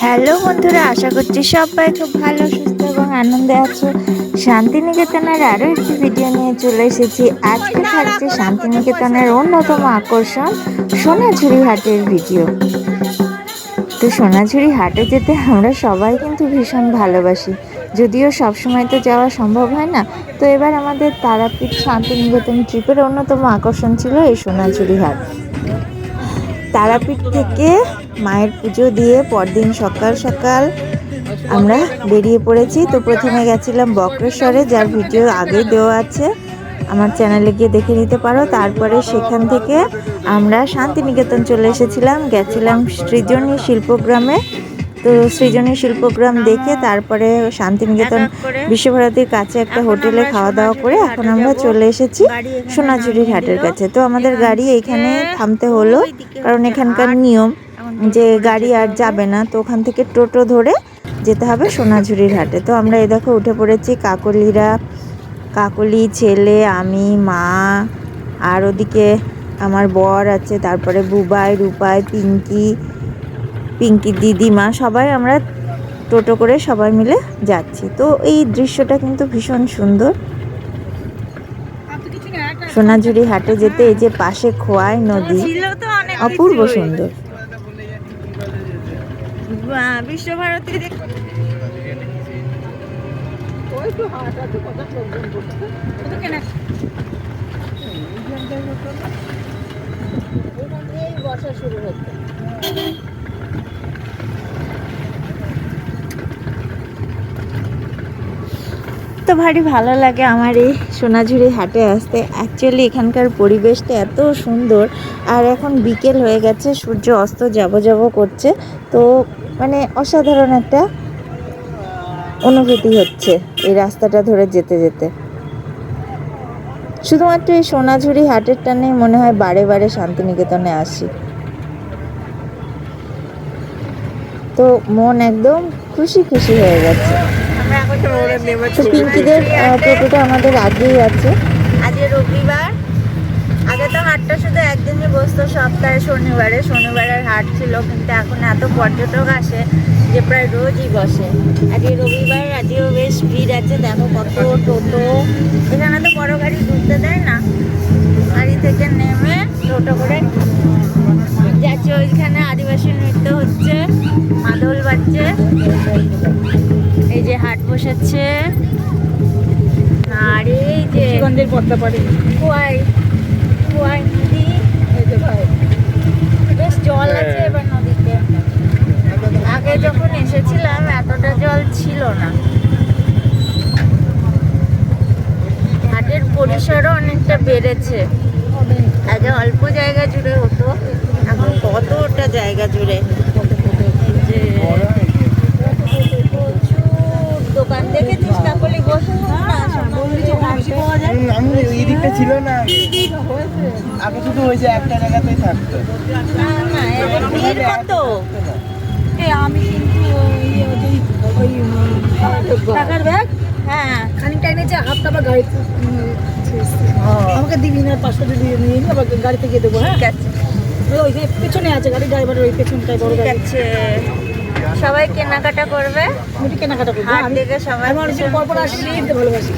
Hello বন্ধুরা, আশা করছি সবাই খুব ভালো, সুস্থ এবং আনন্দে আছো। শান্তিনিকেতনের আরও একটি ভিডিও নিয়ে চলে এসেছি। আজকে থাকছে শান্তিনিকেতনের অন্যতম আকর্ষণ সোনাঝুরি হাটের ভিডিও তো সোনাঝুরি হাটে যেতে আমরা সবাই কিন্তু ভীষণ ভালোবাসি। যদিও সবসময় তো যাওয়া সম্ভব হয় না, তো এবার আমাদের তারাপীঠ শান্তিনিকেতন ট্রিপের অন্যতম আকর্ষণ ছিল এই সোনাঝুরি হাট তারাপীঠ থেকে মায়ের পুজো দিয়ে পরদিন সকাল সকাল আমরা বেরিয়ে পড়েছি। তো প্রথমে গেছিলাম বক্রেশ্বরে, যার ভিডিও আগেই দেওয়া আছে। আমার চ্যানেলে গিয়ে দেখে নিতে পারো। তারপরে সেখান থেকে আমরা শান্তিনিকেতন চলে এসেছিলাম। গেছিলাম সৃজনী শিল্পগ্রামে। তো সৃজনী শিল্পগ্রাম দেখে তারপরে শান্তিনিকেতন বিশ্বভারতীর কাছে একটা হোটেলে খাওয়া দাওয়া করে এখন আমরা চলে এসেছি সোনাঝুরির হাটের কাছে। তো আমাদের গাড়ি এইখানে থামতে হলো কারণ এখানকার নিয়ম যে গাড়ি আর যাবে না তো ওখান থেকে টোটো ধরে যেতে হবে সোনাঝুরির হাটে তো আমরা এই দেখো উঠে পড়েছি কাকলিরা কাকলি ছেলে আমি মা আর ওদিকে আমার বর আছে তারপরে বুবাই রূপাই পিঙ্কি পিঙ্কি দিদিমা সবাই আমরা টোটো করে সবাই মিলে যাচ্ছি। তো এই দৃশ্যটা কিন্তু ভীষণ সুন্দর। সোনাঝুরি হাটে যেতে এই যে পাশে খোয়াই নদী, অপূর্ব সুন্দর। বিশ্বভারতী তো ভারী ভালো লাগে আমার এই সোনাঝুরি হাটে আসতে। অ্যাকচুয়ালি এখানকার পরিবেশটা এত সুন্দর। আর এখন বিকেল হয়ে গেছে, সূর্য অস্ত যাব যাব করছে। তো মানে অসাধারণ একটা অনুভূতি হচ্ছে এই রাস্তাটা ধরে যেতে যেতে। শুধুমাত্র এই সোনাঝুরি হাটের টানে মনে হয় বারে বারে শান্তিনিকেতনে আসি। তো মন একদম খুশি খুশি হয়ে গেছে পিঙ্কিদের আহ, টোটোটা আমাদের আগেই আছে। আজকে রবিবার। আগে তো হাটটা শুধু একদিনই বসতো সপ্তাহে শনিবারে। শনিবারের হাট ছিল কিন্তু এখন এত পর্যটক আসে যে প্রায় রোজই বসে। আজকে রবিবার আজকেও বেশ ভিড় আছে। দেখো কত টোটো। এখানে তো বড় গাড়ি ঢুকতে দেয় না। গাড়ি থেকে নেমে টোটো করে যাচ্ছে। ওইখানে বসেছে। আর এই যে গন্ধের পদ্মা পাড়ে। কুয়াই কুয়াই নদী। বেশ জল আছে এবার নদীতে। আগে যখন এসেছিলাম এতটা জল ছিল না। হাটের পরিসরও অনেকটা বেড়েছে। আগে অল্প জায়গা জুড়ে হতো এখন কতটা জায়গা জুড়ে এই যে প্রচুর দোকান দেখেছিস কাকলি বসুন না বেশি পাওয়া যায়? আমি এই দিকটা ছিল না। আগে আগে শুধু হয়েছে একটা জায়গাতেই থাকতো। না না এবার ভিড় কত? আমি কিন্তু ওই ওই ওই টাকার ব্যাগ হ্যাঁ। খানিকটা এনেছে হাফটা আবার গাড়িতে আমাকে দিবি না পাঁচশো যদি নিয়ে নিই আবার গাড়িতে গিয়ে দেবো হ্যাঁ? ওই যে পেছনে আছে গাড়ি ড্রাইভারের ওই পেছনটায় বড় গাড়ি। আছে। সবাই কেনাকাটা করবে। আমি কেনাকাটা করব। আমি থেকে সবাই আমি অনেকদিন পর পর আসলে নিতে ভালোবাসি।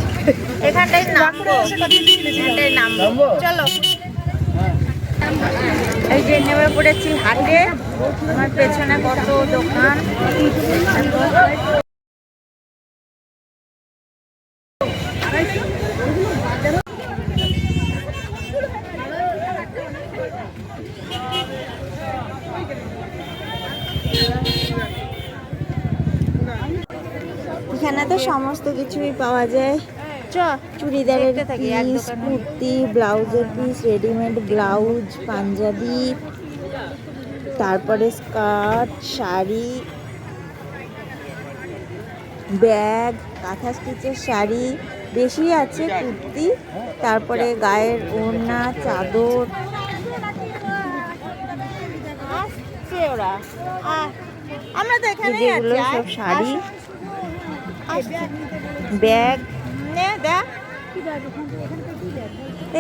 এখানটাই নামবো। এখানটাই নামবো। নামবো? চলো। এই যে নেমে পড়েছি হাটে। আমার পেছনে কত দোকান এখানে তো সমস্ত কিছুই পাওয়া যায়। চুড়িদারের পিস কুর্তি ব্লাউজের পিস রেডিমেড ব্লাউজ পাঞ্জাবি তারপরে স্কার্ট শাড়ি ব্যাগ কাঁথা স্টিচের শাড়ি বেশি আছে কুর্তি তারপরে গায়ের ওড়না চাদর। আমরা তো এখানেই আছি। সব শাড়ি। ব্যাগ। নে দেখ।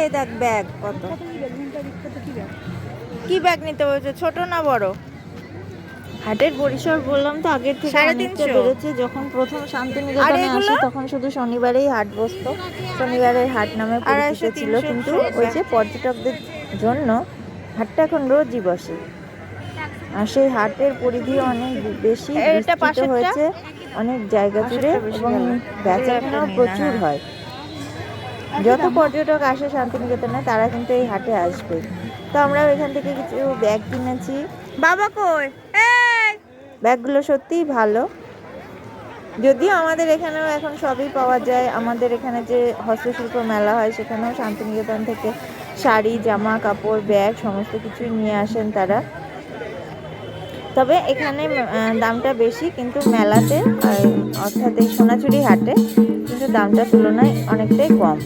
এই দেখ ব্যাগ কত। কি ব্যাগ? নিতে বলছো ছোট না বড়? হাটের পরিসর বললাম তো আগের থেকে অনেকটা বেড়েছে। যখন প্রথম শান্তিনিকেতনে? আসি তখন শুধু শনিবারেই হাট বসতো। শনিবারের হাট নামে পরিচিত ছিল কিন্তু। ওই যে পর্যটকদের জন্য হাটটা এখন রোজই বসে। আর সেই হাটের পরিধি অনেক বেশি হয়েছে। অনেক জায়গা জুড়ে এবং ভালো। বেচা এগুলো একটা কেনাও নিই না, প্রচুর হ্যাঁ। হয়। যত পর্যটক আসে শান্তিনিকেতনে তারা কিন্তু এই হাটে আসবে। তো আমরাও এখান থেকে কিছু ব্যাগ কিনেছি। বাবা কই? ব্যাগগুলো সত্যিই ভালো। যদিও আমাদের এখানেও এখন সবই পাওয়া যায়। আমাদের এখানে যে হস্তশিল্প মেলা হয় সেখানেও শান্তিনিকেতন থেকে শাড়ি জামা কাপড় ব্যাগ সমস্ত কিছুই নিয়ে আসেন তারা। তবে এখানে দামটা বেশি কিন্তু মেলাতে অর্থাৎ এই সোনাচুরি হাটে কিন্তু দামটা তুলনায় অনেকটাই কম।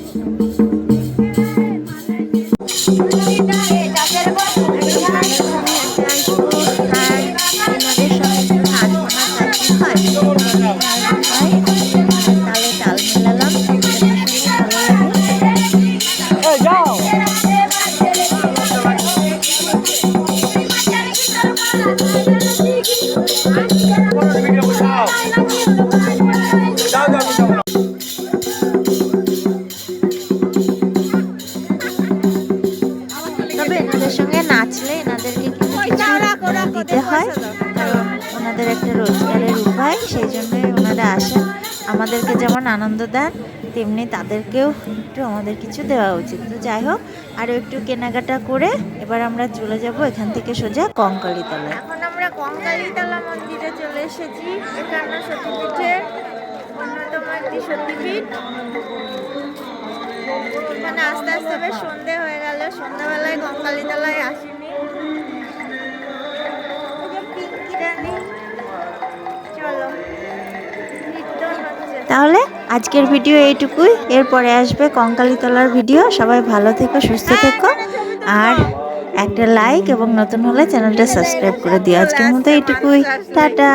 তবে এনাদের সঙ্গে নাচলে এনাদেরকে কিন্তু কিছু দিতে হয়। কারণ ওনাদের একটা রোজগারের উপায় সেই জন্যই ওনারা আসেন। আমাদেরকে যেমন আনন্দ দেন তেমনি তাদেরকেও একটু আমাদের কিছু দেওয়া উচিত। তো যাই হোক আরও একটু কেনাকাটা করে এবার আমরা চলে যাব এখান থেকে সোজা কঙ্কালীতলা এখন আমরা কঙ্কালীতলা মন্দিরে চলে এসেছি। এখানে সতীপীঠের অন্যতম একটি সতীপীঠ। মানে আস্তে আস্তে বেশ সন্ধে হয়ে গেল। সন্ধ্যাবেলায় কঙ্কালীতলায় আসিনি। চলো। তাহলে আজকের ভিডিও এইটুকুই। এরপরে আসবে কঙ্কালীতলার ভিডিও। সবাই ভালো থেকো সুস্থ থেকো। আর একটা লাইক এবং নতুন হলে চ্যানেলটা সাবস্ক্রাইব করে দিও। আজকের মতো এইটুকুই। টাটা।